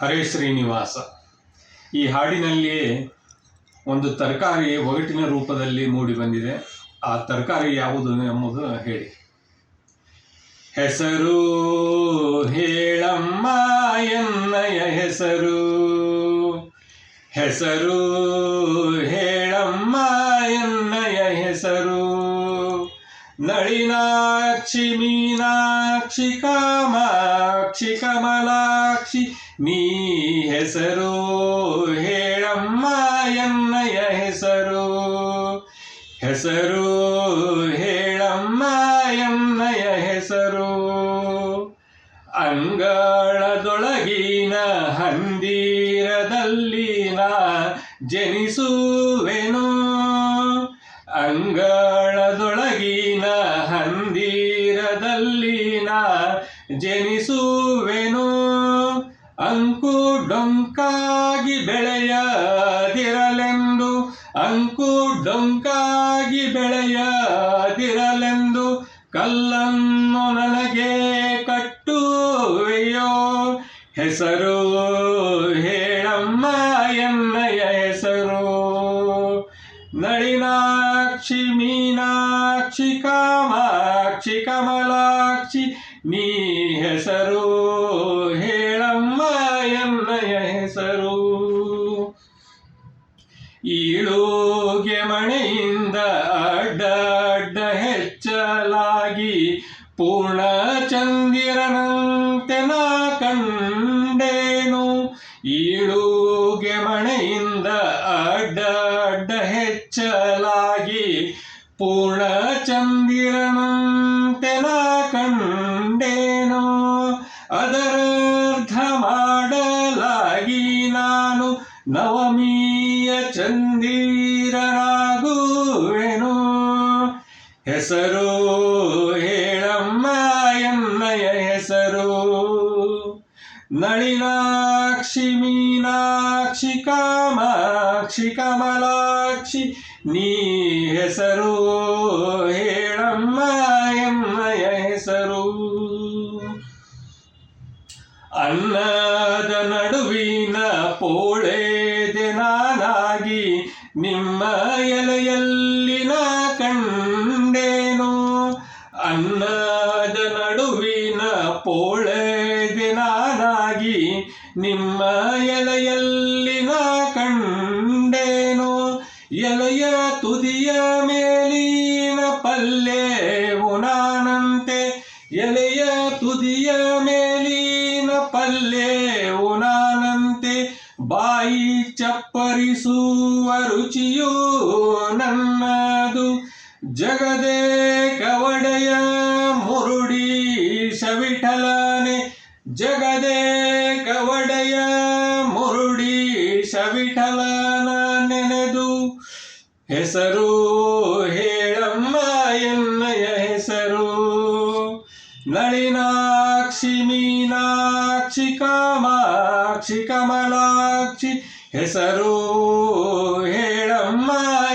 ಹರೇ ಶ್ರೀನಿವಾಸ. ಈ ಹಾಡಿನಲ್ಲಿ ಒಂದು ತರಕಾರಿ ಒಗಟಿನ ರೂಪದಲ್ಲಿ ಮೂಡಿ ಬಂದಿದೆ. ಆ ತರಕಾರಿ ಯಾವುದು ಎಂಬುದು ಹೇಳಿ. ಹೆಸರು ಹೇಳಮ್ಮ ಎನ್ನಯ ಹೆಸರು. ಹೆಸರು ಹೇಳಮ್ಮ ಎನ್ನಯ ಹೆಸರು. ನಳಿನಾಕ್ಷಿ ಮೀನಾಕ್ಷಿ, ಕಾಮಾಕ್ಷಿ, ಕಮಲಾಕ್ಷಿ, ನೀ ಹೆಸರು ಹೇಳಮ್ಮ ಎನ್ನಯ ಹೆಸರು. ಹೆಸರು ಹೇಳಮ್ಮ ಎನ್ನಯ ಹೆಸರು. ಅಂಗಳದೊಳಗಿನ ಹಂದಿರದಲ್ಲಿನ ಜನಿಸುವೆನು ಜನಿಸುವೆನು. ಅಂಕು ಡೊಂಕಾಗಿ ಬೆಳೆಯದಿರಲೆಂದು, ಅಂಕು ಡೊಂಕಾಗಿ ಬೆಳೆಯದಿರಲೆಂದು ಕಲ್ಲನ್ನು ನನಗೆ ಕಟ್ಟುವೆಯೋ. ಹೆಸರು ಹೇಳಮ್ಮ ಎನ್ನಯ ಹೆಸರು. ನಳಿನಾಕ್ಷಿ, ಮೀನಾಕ್ಷಿ, ಕಾಮಾಕ್ಷಿ, ಕಮಲಾಕ್ಷಿ ನೀ ಹೆಸರು ಹೇಳಮ್ಮ ಎನ್ನಯ ಹೆಸರು. ಈಳೋಗೆ ಮಣೆಯಿಂದ ಅಡ್ಡ ಹೆಚ್ಚಲಾಗಿ ಪೂರ್ಣ ಚಂದಿರನಂತೆ ನಾ ಕಂಡೇನು. ಈಳೋಗೆ ಮಣೆಯಿಂದ ಅಡ್ಡ ಹೆಚ್ಚಲಾಗಿ ಪೂರ್ಣ ಚಂದಿರನಂತೆ ನವಮಿಯ ಚಂದಿರನಾಗುವೆನು ಹೆಸರು ಹೇಳಮ್ಮ ಎನ್ನಯ ಹೆಸರು. ನಳಿನಾಕ್ಷಿ ಮೀನಾಕ್ಷಿ ಕಾಮಾಕ್ಷಿ ಕಮಲಾಕ್ಷಿ, ನೀ ಹೆಸರು ಹೇಳಮ್ಮ ಎನ್ನಯ ಹೆಸರು. ಅನ್ನದ ನಡುವಿನ ಪೋಳೆದೆ ನಾನಾಗಿ ನಿಮ್ಮ ಎಲೆಯಲ್ಲಿನ ಕಂಡೇನು. ಅನ್ನದ ನಡುವಿನ ಪೋಳೆದೆ ನಾನಾಗಿ ನಿಮ್ಮ ಬಾಯಿ ಚಪ್ಪರಿಸುವ ರುಚಿಯೋ ನನ್ನದು. ಜಗದೇ ಕವಡೆಯ ಮುರುಡಿ ಶವಿಠಲನೆ. ಜಗದೇ ಕವಡೆಯ ಮುರುಡಿ ಶವಿಠಲನ ನೆನೆದು. ಹೆಸರು ಹೇಳಮ್ಮ ಎನ್ನಯ ಹೆಸರು. ನಳಿನಾಕ್ಷಿ ಕಾಮಾಕ್ಷಿ ಕಮಲಾಕ್ಷಿ ಹೆಸರು ಹೇಳಮ್ಮ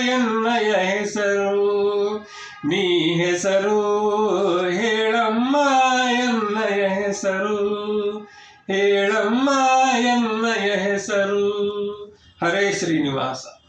ಎನ್ನಯ ಹೆಸರು. ನೀ ಹೆಸರು ಹೇಳಮ್ಮ ಎನ್ನಯ ಹೆಸರು. ಹೇಳಮ್ಮ ಎನ್ನಯ ಹೆಸರು. ಹರೇ ಶ್ರೀನಿವಾಸ.